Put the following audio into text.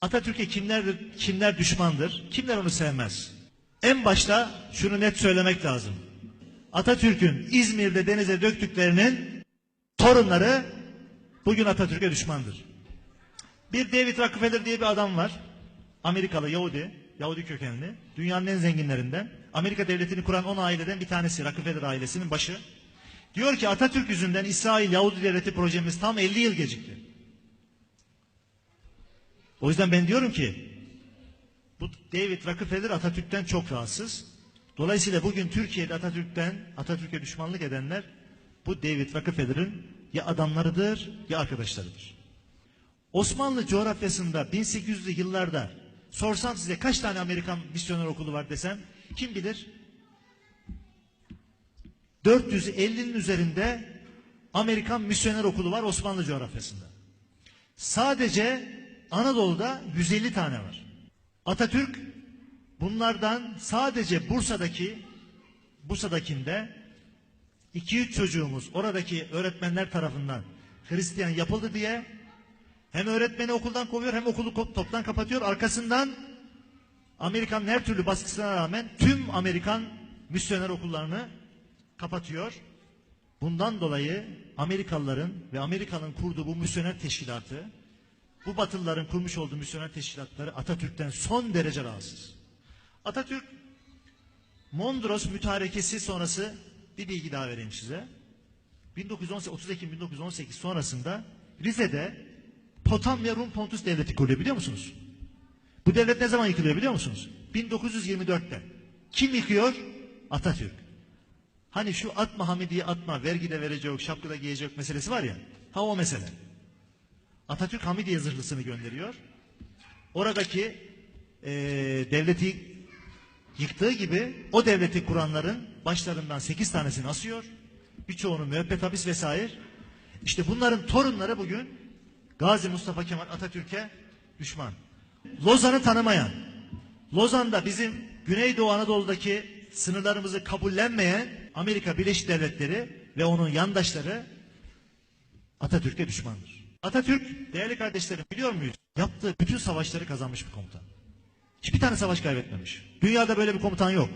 Atatürk'e kimler kimler düşmandır? Kimler onu sevmez? En başta şunu net söylemek lazım. Atatürk'ün İzmir'de denize döktüklerinin torunları bugün Atatürk'e düşmandır. Bir David Rockefeller diye bir adam var. Amerikalı Yahudi, Yahudi kökenli. Dünyanın en zenginlerinden. Amerika devletini kuran 10 aileden bir tanesi Rockefeller ailesinin başı. Diyor ki Atatürk yüzünden İsrail Yahudi devleti projemiz tam 50 yıl gecikti. O yüzden ben diyorum ki bu David Rockefeller Atatürk'ten çok rahatsız. Dolayısıyla bugün Türkiye'de Atatürk'ten Atatürk'e düşmanlık edenler bu David Rockefeller'ın ya adamlarıdır ya arkadaşlarıdır. Osmanlı coğrafyasında 1800'lü yıllarda sorsam size kaç tane Amerikan misyoner okulu var desem kim bilir? 450'nin üzerinde Amerikan misyoner okulu var Osmanlı coğrafyasında. Sadece Anadolu'da 150 tane var. Atatürk bunlardan sadece Bursa'daki Bursa'dakinde 2-3 çocuğumuz oradaki öğretmenler tarafından Hristiyan yapıldı diye hem öğretmeni okuldan kovuyor hem okulu toptan kapatıyor. Arkasından Amerikan her türlü baskısına rağmen tüm Amerikan misyoner okullarını kapatıyor. Bundan dolayı Amerikalıların ve Amerika'nın kurduğu bu misyoner teşkilatı, bu Batılıların kurmuş olduğu misyoner teşkilatları Atatürk'ten son derece rahatsız. Atatürk Mondros mütarekesi sonrası bir bilgi daha vereyim size. 1918, 30 Ekim 1918 sonrasında Rize'de Potamya Rum Pontus Devleti kuruluyor biliyor musunuz? Bu devlet ne zaman yıkılıyor biliyor musunuz? 1924'te. Kim yıkıyor? Atatürk. Hani şu atma Hamidiye atma, vergi de verecek yok, şapka da giyecek meselesi var ya. Ha o mesele. Atatürk Hamidiye zırhlısını gönderiyor. Oradaki eee, devleti yıktığı gibi o devleti kuranların başlarından 8 tanesini asıyor. Birçoğunu müebbet hapis vesaire. İşte bunların torunları bugün Gazi Mustafa Kemal Atatürk'e düşman. Lozan'ı tanımayan, Lozan'da bizim Güneydoğu Anadolu'daki sınırlarımızı kabullenmeyen Amerika Birleşik Devletleri ve onun yandaşları Atatürk'e düşmandır. Atatürk değerli kardeşlerim biliyor muyuz? Yaptığı bütün savaşları kazanmış bir komutan. Hiçbir tane savaş kaybetmemiş. Dünyada böyle bir komutan yok.